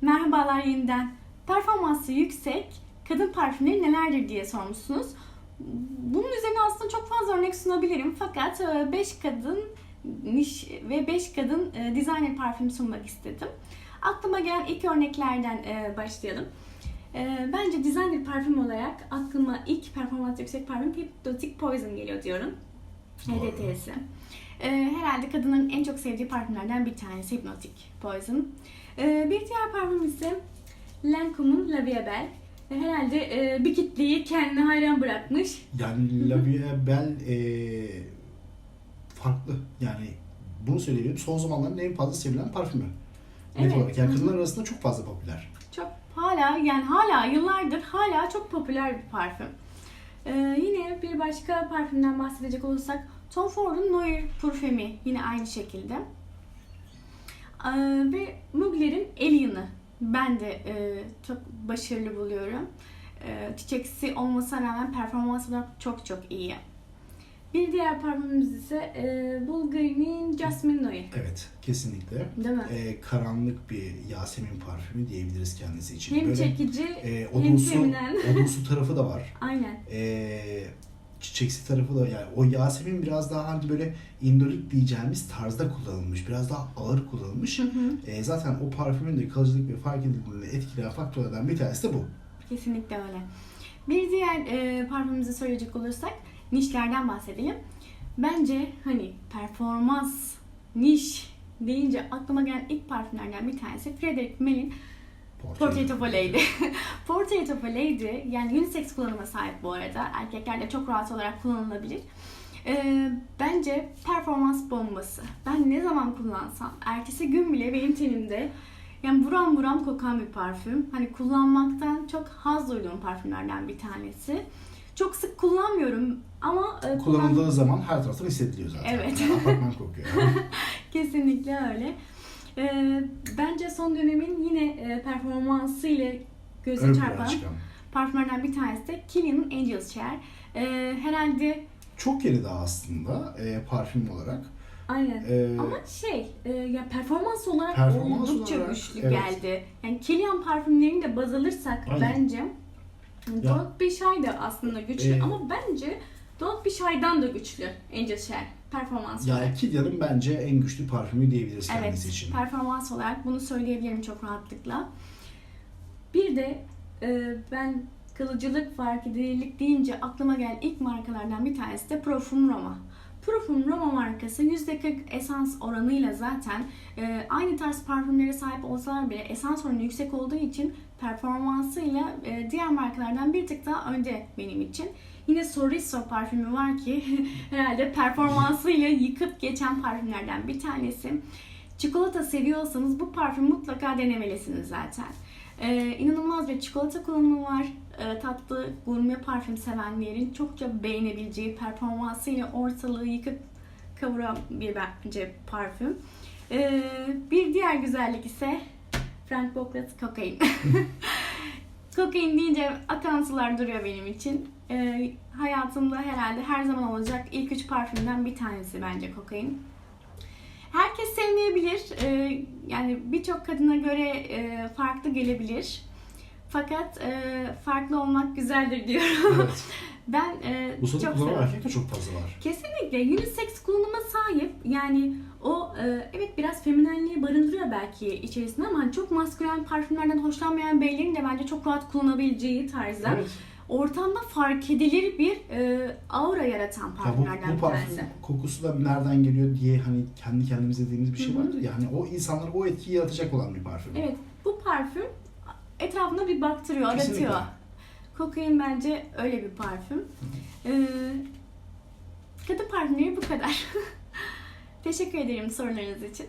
Merhabalar yeniden. Performansı yüksek kadın parfümleri nelerdir diye sormuşsunuz. Bunun üzerine aslında çok fazla örnek sunabilirim fakat 5 kadın niş ve 5 kadın e, designer parfüm sunmak istedim. Aklıma gelen ilk örneklerden e, başlayalım. E, Bence designer parfüm olarak aklıma ilk performans yüksek parfüm Hypnotic Poison geliyor diyorum. HDT'si. E, herhalde kadının en çok sevdiği parfümlerden bir tanesi Hypnotic Poison. E, bir diğer parfüm ise Lancome'un La Vie Belle. Herhalde e, bir kitleyi kendine hayran bırakmış. Yani La Vie Belle e, farklı. Yani bunu söyleyebilirim. Son zamanların en fazla sevilen parfümü. Net Evet. olarak. Yani kadınlar arasında çok fazla popüler. Çok hala yani hala yıllardır hala çok popüler bir parfüm. E, yine bir başka parfümden bahsedecek olursak Tom Ford'un Noir Parfümü yine aynı şekilde. E, ve Mugler'in Alien'ı ben de e, çok başarılı buluyorum. E, çiçeksi olmasına rağmen performans olarak çok çok iyi. Bir diğer parfümümüz ise e, Bulgari'nin Jasmine Noir. Evet, kesinlikle. Değil mi? E, karanlık bir Yasemin parfümü diyebiliriz kendisi için. hem Böyle çekici e, hem odunsu, feminen. odunsu tarafı da var. Aynen. E, çiçeksi tarafı da yani o Yasemin biraz daha hani böyle indolik diyeceğimiz tarzda kullanılmış. Biraz daha ağır kullanılmış. Hı hı. E, zaten o parfümün de kalıcılık ve fark edildiğini etkileyen faktörlerden bir tanesi de bu. Kesinlikle öyle. Bir diğer e, parfümümüzü söyleyecek olursak nişlerden bahsedelim. Bence hani performans, niş deyince aklıma gelen ilk parfümlerden bir tanesi Frederic Malin Portrait of a Lady. Portrait of a Lady yani unisex kullanıma sahip bu arada. Erkekler de çok rahat olarak kullanılabilir. Ee, bence performans bombası. Ben ne zaman kullansam ertesi gün bile benim tenimde yani buram buram kokan bir parfüm. Hani kullanmaktan çok haz duyduğum parfümlerden bir tanesi. Çok sık kullanmıyorum ama e, kullan- Kullanıldığı zaman her taraftan hissediliyor zaten. Evet. Apartman kokuyor. Kesinlikle öyle. Ee, bence son dönemin yine e, performansı ile göze Ön plana çarpan çıkan. parfümlerden bir tanesi de Kilian'ın Angel's Share. Ee, herhalde Çok yeni daha aslında e, parfüm olarak. aynen. E, Ama şey, e, ya performans olarak Performans oldukça olarak, güçlü evet. geldi. Yani Kilian parfümlerini de baz alırsak Aynen. bence Dog Bishai de aslında güçlü E, ama bence Dog Bishai'dan da güçlü Angel's Share performans olarak. yani Kilian'ın bence en güçlü parfümü diyebiliriz Evet, kendisi için. performans olarak bunu söyleyebilirim çok rahatlıkla. Bir de e, ben kalıcılık, fark edilirlik deyince aklıma gelen ilk markalardan bir tanesi de Parfum Roma. Parfum Roma markası %40 esans oranıyla zaten e, aynı tarz parfümlere sahip olsalar bile esans oranı yüksek olduğu için performansıyla e, diğer markalardan bir tık daha önde benim için. Yine Sorriso parfümü var ki herhalde performansıyla yıkıp geçen parfümlerden bir tanesi. Çikolata seviyorsanız bu parfümü mutlaka denemelisiniz zaten. Ee, inanılmaz bir çikolata kullanımı var. Ee, tatlı gurme parfüm sevenlerin çokça beğenebileceği performansıyla ortalığı yıkıp kavuran bir bence parfüm. Ee, bir diğer güzellik ise Frank Boclet kokain. kokain deyince akan sular duruyor benim için. Ee, hayatımda herhalde her zaman olacak ilk üç parfümden bir tanesi bence kokain. Sevmeyebilir. Ee, yani birçok kadına göre e, farklı gelebilir. Fakat e, farklı olmak güzeldir diyorum. Evet. ben e, Bu çok kullanan erkek de çok fazla var. Kesinlikle unisex kullanıma sahip. Yani o e, evet biraz feminenliği barındırıyor belki içerisinde ama hani çok maskülen parfümlerden hoşlanmayan beylerin de bence çok rahat kullanabileceği tarzda. Evet. Ortamda fark edilir bir e, aura yaratan Ya bu, parfümlerden bu parfüm tanesi. kokusu da nereden geliyor diye hani kendi kendimize dediğimiz bir şey Hı hı. vardır ya. Hani o insanlara o etkiyi yaratacak olan bir parfüm. Evet, bu parfüm etrafına bir baktırıyor, Kesinlikle. aratıyor. Kokain bence öyle bir parfüm. Ee, kadın parfümleri bu kadar. Teşekkür ederim sorularınız için.